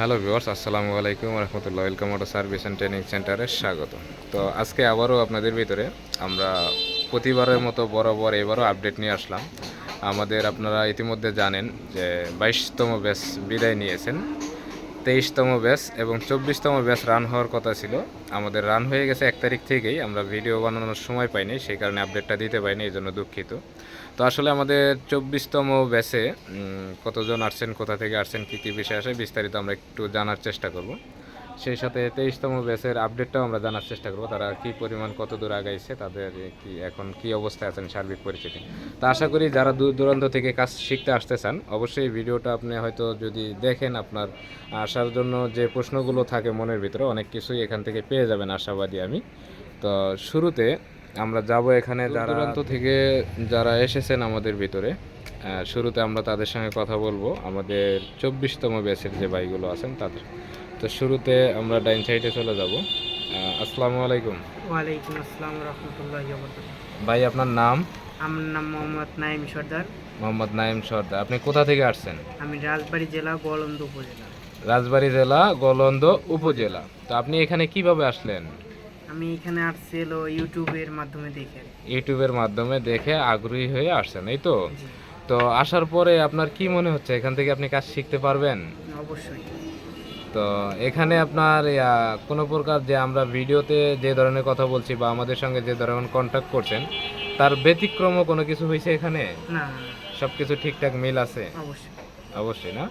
Hello viewers, আসসালামু আলাইকুম রহমতুল্লাহ। Welcome auto service and training সেন্টারে স্বাগত। তো আজকে আবারও আপনাদের ভিতরে আমরা প্রতিবারের মতো বরাবর এবারও আপডেট নিয়ে আসলাম। আমাদের আপনারা ইতিমধ্যে জানেন যে বাইশতম ব্যাচ বিদায় নিয়েছেন। তেইশতম ব্যাচ এবং চব্বিশতম ব্যাচ রান হওয়ার কথা ছিল। আমাদের রান হয়ে গেছে এক তারিখ থেকেই। আমরা ভিডিও বানানোর সময় পাইনি, সেই কারণে আপডেটটা দিতে পারিনি, এই জন্য দুঃখিত। তো আসলে আমাদের চব্বিশতম ব্যাচে কতজন আসছেন, কোথা থেকে আসছেন, কী কী বিষয় আসে, বিস্তারিত আমরা একটু জানার চেষ্টা করব। সেই সাথে তেইশতম ব্যাচের আপডেটটাও আমরা জানার চেষ্টা করব। তারা কী পরিমাণ, কত দূর আগাইছে, তাদের কি, এখন কি অবস্থায় আছেন, সার্বিক পরিস্থিতি। তা আশা করি যারা দূর দূরান্ত থেকে কাজ শিখতে আসতে চান অবশ্যই ভিডিওটা আপনি হয়তো যদি দেখেন আপনার আসার জন্য যে প্রশ্নগুলো থাকে মনের ভিতরে, অনেক কিছুই এখান থেকে পেয়ে যাবেন, আশাবাদী আমি। তো শুরুতে আমরা যাব এখানে যারা দূরান্ত থেকে যারা এসেছেন আমাদের ভিতরে শুরুতে আমরা তাদের সঙ্গে কথা বলব। আমাদের চব্বিশতম ব্যাচের যে ভাইগুলো আছেন তাদের। তো শুরুতে আমরা ডাইন সাইডে চলে যাব। আসসালামু আলাইকুম। ওয়ালাইকুম আসসালাম রহমতুল্লাহ ভাই আপনার নাম? আমার নাম মোহাম্মদ নাইম সর্দার। মোহাম্মদ নাইম সর্দার। আপনি কোথা থেকে আসছেন? আমি রাজবাড়ী জেলা গোয়ালন্দ উপজেলা। রাজবাড়ী জেলা গলন্দ উপজেলা। তো আপনি এখানে কীভাবে আসলেন? আমি এখানে আসছি হলো ইউটিউবের মাধ্যমে দেখে ইউটিউবের মাধ্যমে দেখে আগ্রহী হয়ে আসছেন এই তো? তো আসার পরে আপনার কি মনে হচ্ছে এখান থেকে আপনি কাজ শিখতে পারবেন? অবশ্যই। তো এখানে আপনার কোনো প্রকার যে আমরা ভিডিওতে যে ধরনের কথা বলছি বা আমাদের সঙ্গে যে ধরনের কন্ট্যাক্ট করছেন তার ব্যতিক্রমও কোনো কিছু হয়েছে এখানে? না, সব কিছু ঠিকঠাক মিল আছে? অবশ্যই। অবশ্যই না?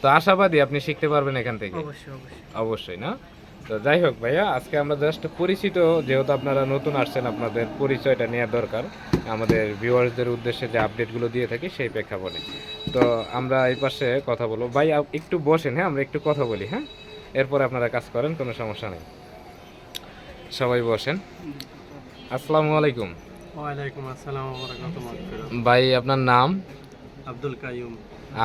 তো আশাবাদী আপনি শিখতে পারবেন এখান থেকে? অবশ্যই অবশ্যই। অবশ্যই না? তো যাই হোক ভাইয়া আজকে আমরা জাস্ট পরিচিত যেহেতু আপনারা নতুন আসছেন আপনাদের পরিচয়টা নেওয়া দরকার। আমাদের ভিউয়ার্সদের উদ্দেশ্যে যে আপডেটগুলো দিয়ে থাকি সেই প্রেক্ষাপটে। তো আমরা এই পাশে কথা বলব। ভাই একটু বসেন হ্যাঁ আমরা একটু কথা বলি হ্যাঁ? এরপর আপনারা কাজ করেন কোনো সমস্যা নেই। সবাই বসেন। আসসালামু আলাইকুম। ওয়ালাইকুম আসসালাম ভাই আপনার নাম? আব্দুল কাইম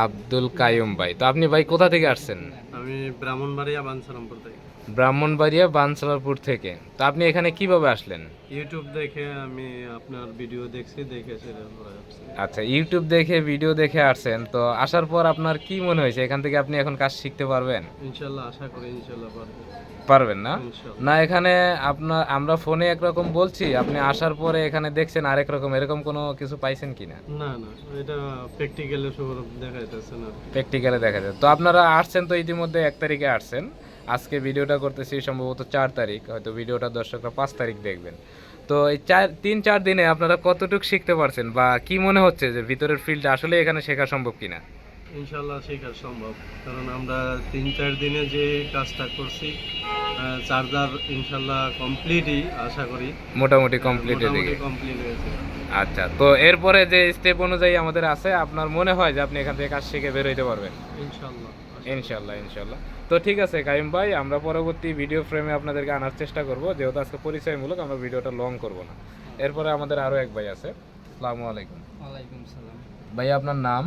আব্দুল কায়ুম ভাই। তো আপনি ভাই কোথা থেকে আসছেন? আমি ব্রাহ্মণবাড়িয়া বানসারামপুর থেকে। ব্রাহ্মণবাড়িয়া বানসালারপুর থেকে। তো আপনি এখানে কীভাবে আসলেন? ইউটিউব দেখে আমি আপনার ভিডিও দেখছি দেখে সেটা করে আসছি। আচ্ছা ইউটিউব দেখে ভিডিও দেখে আসছেন। তো আসার পর আপনার কি মনে হয়েছে? এখান থেকে আপনি এখন কাজ শিখতে পারবেন? ইনশাল্লাহ আশা করি ইনশাল্লাহ পারব। পারবেন না? না এখানে আপনার আমরা ফোনে একরকম বলছি আপনি আসার পরে এখানে দেখছেন আরেক রকম। এরকম কোনো কিছু পাইছেন কিনা? না না এটা প্র্যাকটিক্যালে সব দেখা যাইতেছে না প্র্যাকটিক্যালে দেখা যায় তো আপনারা আসছেন তো ইতিমধ্যে এক তারিখে আসছেন। আজকে ভিডিওটা করতেছি সম্ভবত চার তারিখ হয়তো ভিডিওটা দর্শকরা পাঁচ তারিখ দেখবেন। তো এই চার তিন চার দিনে আপনারা কতটুকু শিখতে পারছেন বা কি মনে হচ্ছে যে ভিতরের ফিল্ডটা আসলে এখানে শেখা সম্ভব কিনা? ইনশাল্লাহ শেখা সম্ভব কারণ আমরা তিন চার দিনে যে কাজটা করছি চার্জার ইনশাল্লাহ কমপ্লিটই আশা করি। মোটামুটি কমপ্লিট এদিকে। কমপ্লিট হয়েছে। আচ্ছা তো এরপরে যে স্টেপ অনুযায়ী আমাদের আছে আপনার মনে হয় যে আপনি এখান থেকে কাজ শিখে বের হইতে পারবেন? ইনশাল্লাহ ইনশাল্লাহ ইনশাল্লাহ তো ঠিক আছে কাইম ভাই আমরা পরবর্তী ভিডিও ফ্রেমে আপনাদেরকে আনার চেষ্টা করব। যেহেতু আজকে পরিচয়মূলক আমরা ভিডিওটা লং করব না। এরপরে আমাদের আরও এক ভাই আছে। আসসালামু আলাইকুম। ওয়ালাইকুম সালাম। ভাই আপনার নাম?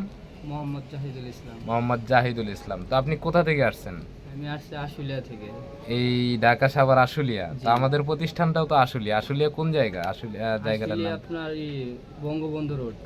মোহাম্মদ জাহিদুল ইসলাম। মোহাম্মদ জাহিদুল ইসলাম। তো আপনি কোথা থেকে আসছেন? আমি আসছি আশুলিয়া থেকে। এই ঢাকা সাভার আশুলিয়া। তো আমাদের প্রতিষ্ঠানটাও তো আশুলিয়া। আশুলিয়া কোন জায়গা? আশুলিয়া জায়গাটার নাম? আপনার এই বঙ্গবন্ধু রোড।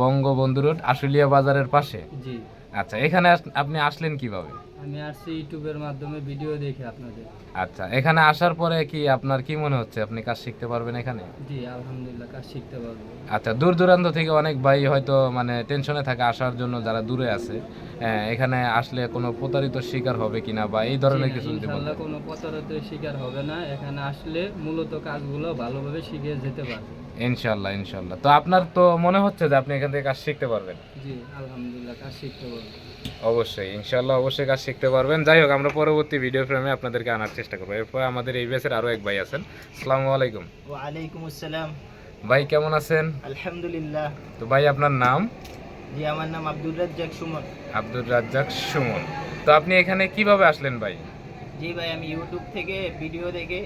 বঙ্গবন্ধু রোড আশুলিয়া বাজারের পাশে? জি। আচ্ছা এখানে আপনি আসলেন কীভাবে? আমি আসছি ইউটিউবের মাধ্যমে ভিডিও দেখে আপনাদের। আচ্ছা এখানে আসার পরে কি আপনার কি মনে হচ্ছে? আপনি কাজ শিখতে পারবেন এখানে? জি আলহামদুলিল্লাহ কাজ শিখতে পারব। আচ্ছা দূর দূরান্ত থেকে অনেক ভাই হয়তো মানে টেনশনে থাকে আসার জন্য যারা দূরে আছে। হ্যাঁ, এখানে আসলে কোনো প্রতারিত শিকার হবে কিনা বা এই ধরনের কিছু যদি কোনো প্রতারতের শিকার হবে না। এখানে আসলে মূলত কাজগুলো ভালোভাবে শিখে যেতে পারবে। ইনশাল্লাহ ইনশাল্লাহ তো আপনার তো মনে হচ্ছে যে আপনি এখান থেকে কাজ শিখতে পারবেন? জি আলহামদুলিল্লাহ কাজ শিখতে পারব। অবশ্যই ইনশাল্লাহ অবশ্যই কাজ শিখতে পারবেন। যাই হোক আমরা পরবর্তী ভিডিও ফ্রেমে আপনাদেরকে আনার চেষ্টা করব। এরপর আমাদের এই বেসের আরও এক ভাই আছেন। আসসালামু আলাইকুম। ওয়ালাইকুম আসসালাম। ভাই কেমন আছেন? আলহামদুলিল্লাহ। তো ভাই আপনার নাম? জি আমার নাম আব্দুল রাজ্জাক সুমন। আব্দুর রাজ্জাক সুমন। তো আপনি এখানে কীভাবে আসলেন ভাই? জি ভাই আমি ইউটিউব থেকে ভিডিও দেখে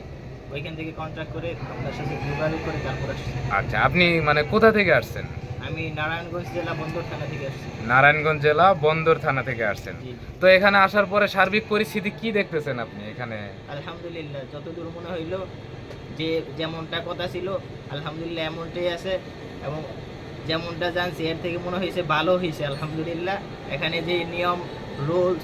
ওইখান থেকে কন্ট্যাক্ট করে আপনার সাথে যোগাযোগ করে তারপর আসছি। আচ্ছা আপনি মানে কোথা থেকে আসছেন? আমি নারায়ণগঞ্জ জেলা বন্দর থানা থেকে আসছি। নারায়ণগঞ্জ জেলা বন্দর থানা থেকে আসছেন। তো এখানে আসার পরে সার্বিক পরিস্থিতি কি দেখতেছেন আপনি এখানে? আলহামদুলিল্লাহ যতদূর মনে হইল যে যেমনটা কথা ছিল আলহামদুলিল্লাহ এমনটাই আছে এবং যেমনটা জানছি এর থেকে মনে হয়েছে ভালো হয়েছে আলহামদুলিল্লাহ। এখানে যে নিয়ম রুলস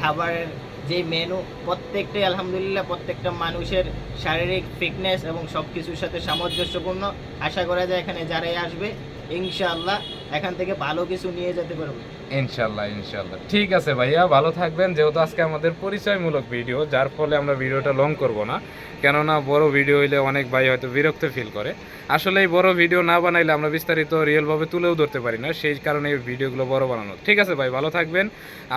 খাবারের যে মেনু প্রত্যেকটাই আলহামদুলিল্লাহ প্রত্যেকটা মানুষের শারীরিক ফিটনেস এবং সব কিছুর সাথে সামঞ্জস্যপূর্ণ। আশা করা যায় এখানে যারাই আসবে ইনশাআল্লাহ এখান থেকে ভালো কিছু নিয়ে যেতে পারবে। ইনশাল্লাহ ইনশাল্লাহ। ঠিক আছে ভাইয়া, ভালো থাকবেন। যেহেতু আজকে আমাদের পরিচয়মূলক ভিডিও, যার ফলে আমরা ভিডিওটা লং করব না। কেননা বড় ভিডিও হইলে অনেক ভাই হয়তো বিরক্ত ফিল করে। আসলে এই বড় ভিডিও না বানাইলে আমরা বিস্তারিত রিয়েলভাবে তুলেও ধরতে পারি না। সেই কারণে এই ভিডিওগুলো বড় বানানো। ঠিক আছে ভাই, ভালো থাকবেন।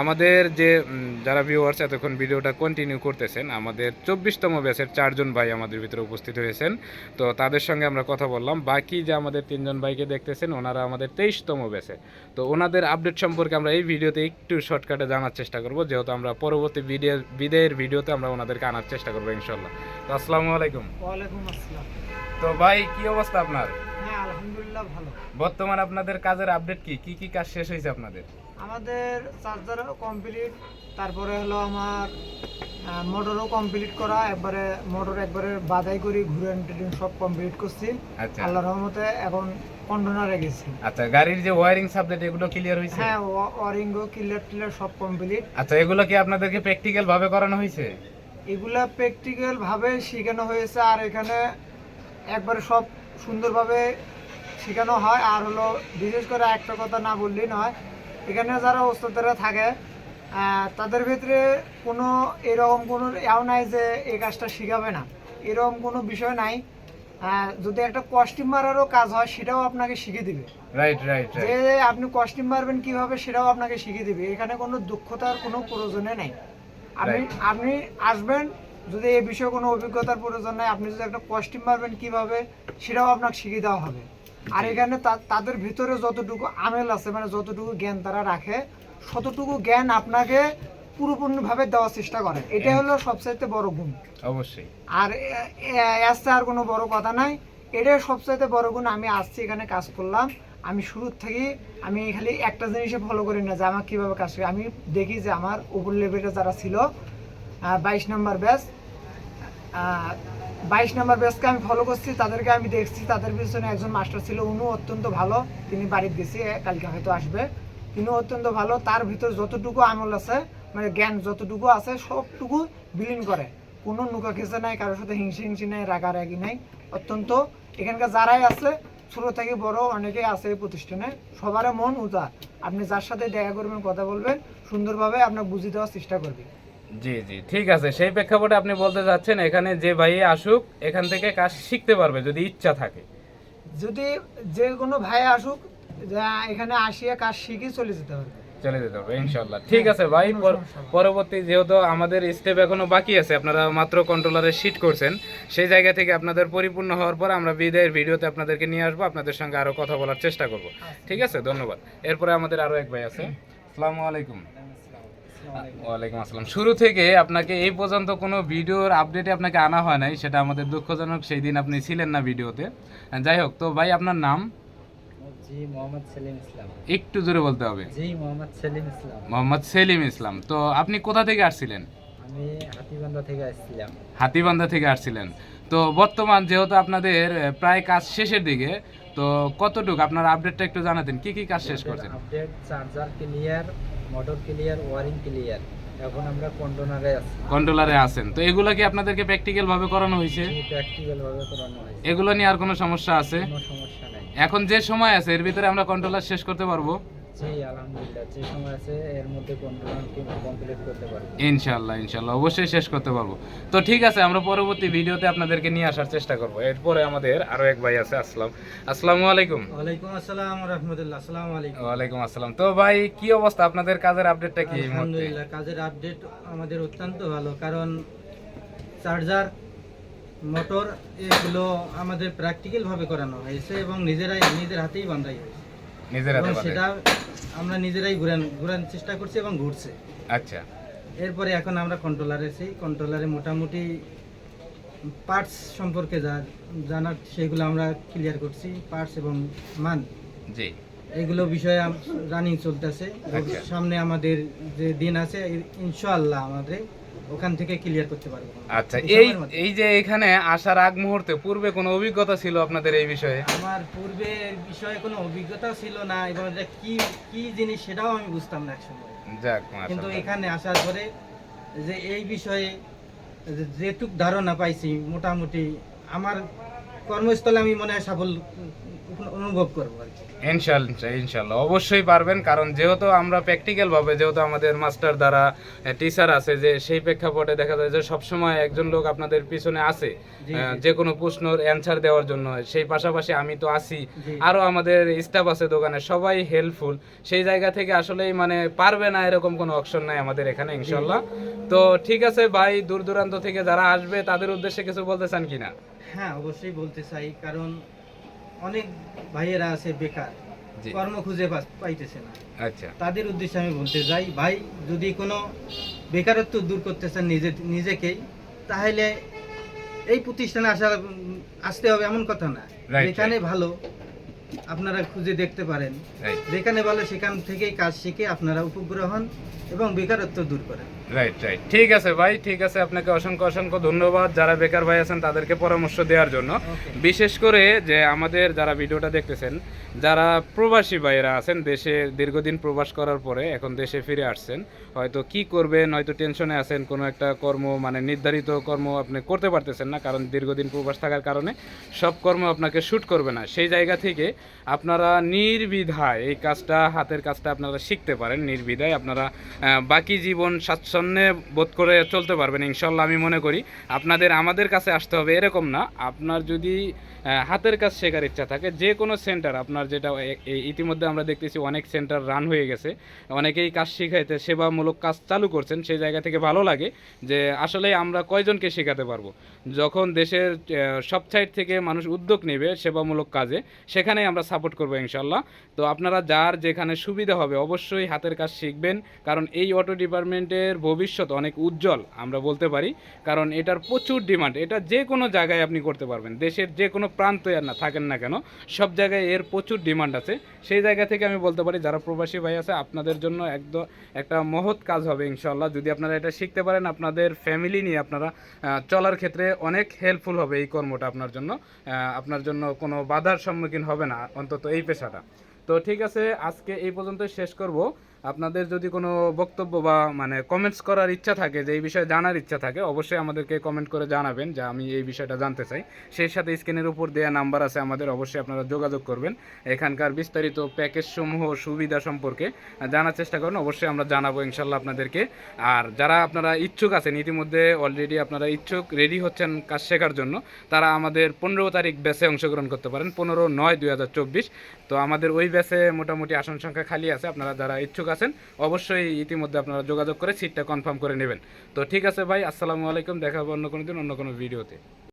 আমাদের যে যারা ভিউয়ার্স এতক্ষণ ভিডিওটা কন্টিনিউ করতেছেন, আমাদের চব্বিশতম ব্যাচের চারজন ভাই আমাদের ভিতরে উপস্থিত হয়েছেন। তো তাদের সঙ্গে আমরা কথা বললাম। বাকি যে আমাদের তিনজন ভাইকে দেখতেছেন, ওনারা আমাদের তেইশতম ব্যাচে। তো ওনাদের আপডেট সম্পর্কে আমরা এই ভিডিওতে একটু শর্টকাটে জানার চেষ্টা করব যেহেতু আমরা পরবর্তী ভিডিও বিদায়ের ভিডিওতে আমরা ওনাদেরকে আনার চেষ্টা করব ইনশাল্লাহ তো আসসালামু আলাইকুম। ওয়ালাইকুম আসসালাম। তো ভাই কি অবস্থা আপনার? হ্যাঁ আলহামদুলিল্লাহ ভালো। বর্তমান আপনাদের কাজের আপডেট কি? কি কি কাজ শেষ হয়েছে আপনাদের? আমাদের চার্জারও কমপ্লিট তারপরে হলো আমার মোটরও কমপ্লিট করা একবারে মোটর একবারে বাদাই করি ঘুরে সব কমপ্লিট করছি। আচ্ছা। আল্লাহ রহমতে এখন কন্টেনারে গেছি। আচ্ছা গাড়ির যে ওয়ারিং সাবজেক্ট এগুলো ক্লিয়ার হয়েছে? হ্যাঁ ওয়ারিংও ক্লিয়ার টিলার সব কমপ্লিট আচ্ছা এগুলো কি আপনাদেরকে প্র্যাকটিক্যাল ভাবে করানো হয়েছে? এগুলা প্র্যাকটিক্যাল ভাবে শেখানো হয়েছে আর এখানে একবারে সব সুন্দরভাবে শেখানো হয়। আর হলো বিশেষ করে একটা কথা না বললেই নয় এখানে যারা ওস্তাদেরা থাকে তাদের ভিতরে কোনো এরকম কোনো এও নাই যে এই কাজটা শিখাবে না। এরকম কোনো বিষয় নাই। যদি একটা কস্টিউম মারারও কাজ হয় সেটাও আপনাকে শিখিয়ে দিবে। রাইট রাইট যে আপনি কস্টিউম মারবেন কীভাবে সেটাও আপনাকে শিখিয়ে দিবে। এখানে কোনো দক্ষতার কোনো প্রয়োজনে নাই। আপনি আপনি আসবেন যদি এই বিষয়ে কোনো অভিজ্ঞতার প্রয়োজন নাই আপনি যদি একটা কস্টিউম মারবেন কীভাবে সেটাও আপনাকে শিখিয়ে দেওয়া হবে। আর এখানে তাদের ভিতরে যতটুকু আমেল আছে মানে যতটুকু জ্ঞান তারা রাখে ততটুকু জ্ঞান আপনাকে পুরোপূর্ণভাবে দেওয়ার চেষ্টা করে। এটা হলো সবচাইতে বড় গুণ। অবশ্যই। আর আসতে আর কোনো বড় কথা নাই। এটাই সবচাইতে বড় গুণ। আমি আসছি এখানে কাজ করলাম। আমি শুরুর থেকেই আমি খালি একটা জিনিসে ফলো করি না যে আমার কীভাবে কাজ করি আমি দেখি যে আমার উপর লেভেলে যারা ছিল বাইশ নম্বর ব্যাচ বাইশ নাম্বার ব্যাচকে আমি ফলো করছি, তাদেরকে আমি দেখছি, তাদের পিছনে একজন মাস্টার ছিল, উনিও অত্যন্ত ভালো, তিনি বাড়িতে গেছি কালকে হয়তো আসবে। তিনি অত্যন্ত ভালো, তার ভিতর যতটুকু আমল আছে মানে জ্ঞান যতটুকু আছে, সবটুকু বিলীন করে। কোনো নুকা খেসে নাই, কারোর সাথে হিংসি হিংসি নাই, রাগারাগি নাই, অত্যন্ত। এখানকার যারাই আছে, ছোট থেকে বড় অনেকেই আছে এই প্রতিষ্ঠানে সবারই মন উদার। আপনি যার সাথে দেখা করবেন, কথা বলবেন, সুন্দরভাবে আপনার বুঝিয়ে দেওয়ার চেষ্টা করবে জি জি ঠিক আছে। সেই প্রেক্ষাপটে আপনি বলতে চাচ্ছেন এখানে যে ভাই আসুক এখান থেকে কাজ শিখতে পারবে যদি ইচ্ছা থাকে। যদি যে কোনো ভাই আসুক যা এখানে আসিয়া কাজ শিখে চলে যেতে হবে চলে যেতে হবে ইনশাল্লাহ ঠিক আছে ভাই। পরবর্তী যেহেতু আমাদের স্টেপ এখনও বাকি আছে আপনারা মাত্র কন্ট্রোলারে শিট করছেন সেই জায়গা থেকে আপনাদের পরিপূর্ণ হওয়ার পর আমরা বিদায়ের ভিডিওতে আপনাদেরকে নিয়ে আসব আপনাদের সঙ্গে আরও কথা বলার চেষ্টা করব। ঠিক আছে ধন্যবাদ। এরপরে আমাদের আরও এক ভাই আছে। আসসালামু আলাইকুম। ওয়ালাইকুম আসসালাম। শুরু থেকে আপনাকে এই পর্যন্ত কোনো ভিডিওর আপডেটে আপনাকে আনা হয় নাই সেটা আমাদের দুঃখজনক সেই দিন আপনি ছিলেন না ভিডিওতে। যাই হোক তো ভাই আপনার নাম? জি মোহাম্মদ সেলিম ইসলাম। একটু জোরে বলতে হবে। জি মোহাম্মদ সেলিম ইসলাম। মোহাম্মদ সেলিম ইসলাম। তো আপনি কোথা থেকে আসছিলেন? আমি হাতিবান্ধা থেকে আসছিলাম। হাতিবান্ধা থেকে আসছিলেন। তো বর্তমান যেহেতু আপনাদের প্রায় কাজ শেষের দিকে তো কতটুকু আপনার আপডেটটা একটু জানাতেন কি কি কাজ শেষ করছেন? Update charger clear motor clear wiring clear এখন আমরা কন্ট্রোলারে আছি। কন্ট্রোলারে আছেন। তো এগুলা কি আপনাদেরকে প্র্যাকটিক্যাল ভাবে করানো হয়েছে? প্র্যাকটিক্যাল ভাবে করানো হয়েছে। এগুলো নিয়ে আর কোনো সমস্যা আছে? কোনো সমস্যা নাই। এখন যে সময় আছে এর ভিতরে আমরা কন্ট্রোলার শেষ করতে পারব? জি আলহামদুলিল্লাহ যে সময় আছে এর মধ্যে কমপ্লিট করতে পারব। ইনশাল্লাহ ইনশাল্লাহ অবশ্যই শেষ করতে পারব। তো ঠিক আছে আমরা পরবর্তী ভিডিওতে আপনাদেরকে নিয়ে আসার চেষ্টা করব। এরপরে আমাদের আরও এক ভাই আছে আসসালামু আলাইকুম। ওয়ালাইকুম আসসালাম রহমতুল্লাহ আসসালামু আলাইকুম। ওয়ালাইকুম আসসালাম। তো ভাই কি অবস্থা? আপনাদের কাজের আপডেটটা কি আলহামদুলিল্লাহ কাজের আপডেট আমাদের অত্যন্ত ভালো কারণ চার্জার মোটর এগুলো আমাদের প্র্যাকটিক্যাল ভাবে করানো হয়েছে এবং নিজেরাই নিজের হাতেই বান্ধাই হয়েছে। নিজের হাতে সেটা আমরা নিজেরাই ঘুরান ঘুরান চেষ্টা করছি এবং ঘুরছে। আচ্ছা। এরপরে এখন আমরা কন্ট্রোলারে আছি কন্ট্রোলারে মোটামুটি পার্টস সম্পর্কে যা জানার সেগুলো আমরা ক্লিয়ার করছি পার্টস এবং মান। জি। এগুলো বিষয়ে রানিং চলতেছে। আচ্ছা। সামনে আমাদের যে দিন আছে ইনশাআল্লাহ আমাদের ওখান থেকে ক্লিয়ার করতে পারব। আচ্ছা এই এই যে এখানে আসার আগ মুহূর্তে পূর্বে কোনো অভিজ্ঞতা ছিল আপনাদের এই বিষয়ে? আমার পূর্বে বিষয়ে কোনো অভিজ্ঞতা ছিল না এবং এটা কি কি জিনিস সেটাও আমি বুঝতাম না একসময়। যাক কিন্তু এখানে আসার পরে যে এই বিষয়ে যেটুক ধারণা পাইছি মোটামুটি আমার কর্মস্থলে আমি মনে হয় সাফল্য অনুভব করব আর কি। ইনশাল্লাহ ইনশাল্লাহ। অবশ্যই পারবেন কারণ যেহেতু আমরা প্র্যাকটিক্যাল ভাবে যেহেতু আমাদের মাস্টার দ্বারা টিচার আছে যে সেই প্রেক্ষাপটে দেখা যায় যে সবসময় একজন লোক আপনাদের পিছনে আছে। যে কোনো প্রশ্নের অ্যান্সার দেওয়ার জন্য। সেই পাশাপাশি আমি তো আছি। জি। আরও আমাদের স্টাফ আছে দোকানে সবাই হেল্পফুল সেই জায়গা থেকে আসলেই মানে পারবে না এরকম কোনো অপশন নাই আমাদের এখানে ইনশাল্লাহ। তো ঠিক আছে ভাই দূর দূরান্ত থেকে যারা আসবে তাদের উদ্দেশ্যে কিছু বলতে চান কিনা? হ্যাঁ অবশ্যই বলতে চাই কারণ অনেক ভাইয়েরা আছে বেকার কর্ম খুঁজে পাইতেছে না। আচ্ছা। তাদের উদ্দেশ্যে আমি বলতে চাই ভাই যদি কোনো বেকারত্ব দূর করতে চান নিজে নিজেকেই তাহলে এই প্রতিষ্ঠানে আসা আসতে হবে এমন কথা না। এখানে ভালো আপনারা খুঁজে দেখতে পারেন। যেখানে বলে সেখান থেকেই কাজ শিখে আপনারা উপগ্রহ হন এবং বেকারত্ব দূর করেন। রাইট রাইট ঠিক আছে ভাই ঠিক আছে। আপনাকে অসংখ্য অসংখ্য ধন্যবাদ। যারা বেকার ভাই আছেন তাদেরকে পরামর্শ দেওয়ার জন্য। বিশেষ করে যে আমাদের যারা ভিডিওটা দেখতেছেন যারা প্রবাসী ভাইয়েরা আছেন দেশে দীর্ঘদিন প্রবাস করার পরে এখন দেশে ফিরে আসছেন হয়তো কি করবেন হয়তো টেনশনে আছেন কোনো একটা কর্ম মানে নির্ধারিত কর্ম আপনি করতে পারতেছেন না কারণ দীর্ঘদিন প্রবাস থাকার কারণে সব কর্ম আপনাকে শ্যুট করবে না। সেই জায়গা থেকে আপনারা নির্বিধায় এই কাজটা, হাতের কাজটা আপনারা শিখতে পারেন, নির্বিধায় আপনারা বাকি জীবন স্বাচ্ছন্দ্যে বোধ করে চলতে পারবেন ইনশাল্লাহ আমি মনে করি। আপনাদের, আমাদের কাছে আসতে হবে এরকম না, আপনার যদি হাতের কাজ শেখার ইচ্ছা থাকে যে কোনো সেন্টার, আপনার যেটা ইতিমধ্যে আমরা দেখতেছি অনেক সেন্টার রান হয়ে গেছে, অনেকেই কাজ শিখাইতে, সেবামূলক কাজ চালু করছেন, সেই জায়গা থেকে ভালো লাগে যে আসলে আমরা কয়জনকে শেখাতে পারব। যখন দেশের সব সাইড থেকে মানুষ উদ্যোগ নেবে সেবামূলক কাজে সেখানেই আমরা সাপোর্ট করব ইনশাল্লাহ তো আপনারা যার যেখানে সুবিধা হবে অবশ্যই হাতের কাজ শিখবেন, কারণ এই অটো ডিপার্টমেন্টের ভবিষ্যৎ অনেক উজ্জ্বল, আমরা বলতে পারি। কারণ এটার প্রচুর ডিমান্ড এটা যে কোনো জায়গায় আপনি করতে পারবেন। দেশের যে কোনো প্রান্তে আর না, থাকেন না কেন, সব জায়গায় এর প্রচুর ডিমান্ড আছে। সেই জায়গা থেকে আমি বলতে পারি, যারা প্রবাসী ভাই আছে, আপনাদের জন্য একদম একটা মহৎ কাজ হবে ইনশাল্লাহ যদি আপনারা এটা শিখতে পারেন, আপনাদের ফ্যামিলি নিয়ে আপনারা চলার ক্ষেত্রে অনেক হেল্পফুল হবে এই কর্মটা আপনার জন্য। আপনার জন্য কোনো বাধার সম্মুখীন হবে না। অন্তত এই পেশাটা। তো ঠিক আছে আজকে এই পর্যন্ত শেষ করব। আপনাদের যদি কোনো বক্তব্য বা মানে কমেন্টস করার ইচ্ছা থাকে, যে এই বিষয়ে জানার ইচ্ছা থাকে, অবশ্যই আমাদেরকে কমেন্ট করে জানাবেন যে আমি এই বিষয়টা জানতে চাই। সেই সাথে স্ক্রিনের উপর দেওয়া নাম্বার আছে আমাদের, অবশ্যই আপনারা যোগাযোগ করবেন। এখানকার বিস্তারিত প্যাকেজ সমূহ সুবিধা সম্পর্কে জানার চেষ্টা করুন, অবশ্যই আমরা জানাব ইনশাল্লাহ আপনাদেরকে। আর যারা আপনারা ইচ্ছুক আছেন, ইতিমধ্যে অলরেডি আপনারা ইচ্ছুক রেডি হচ্ছেন কাজ শেখার জন্য, তারা আমাদের পনেরো তারিখ ব্যাচে অংশগ্রহণ করতে পারেন, পনেরো নয় দুই তো আমাদের ওই ব্যাচে মোটামুটি আসন সংখ্যা খালি আছে, আপনারা যারা ইচ্ছুক আছেন, অবশ্যই ইতিমধ্যে আপনারা যোগাযোগ করে সিটটা কনফার্ম করে নেবেন। তো ঠিক আছে ভাই, আসসালামু আলাইকুম, দেখা হবে অন্য কোনো দিন, অন্য কোনো ভিডিওতে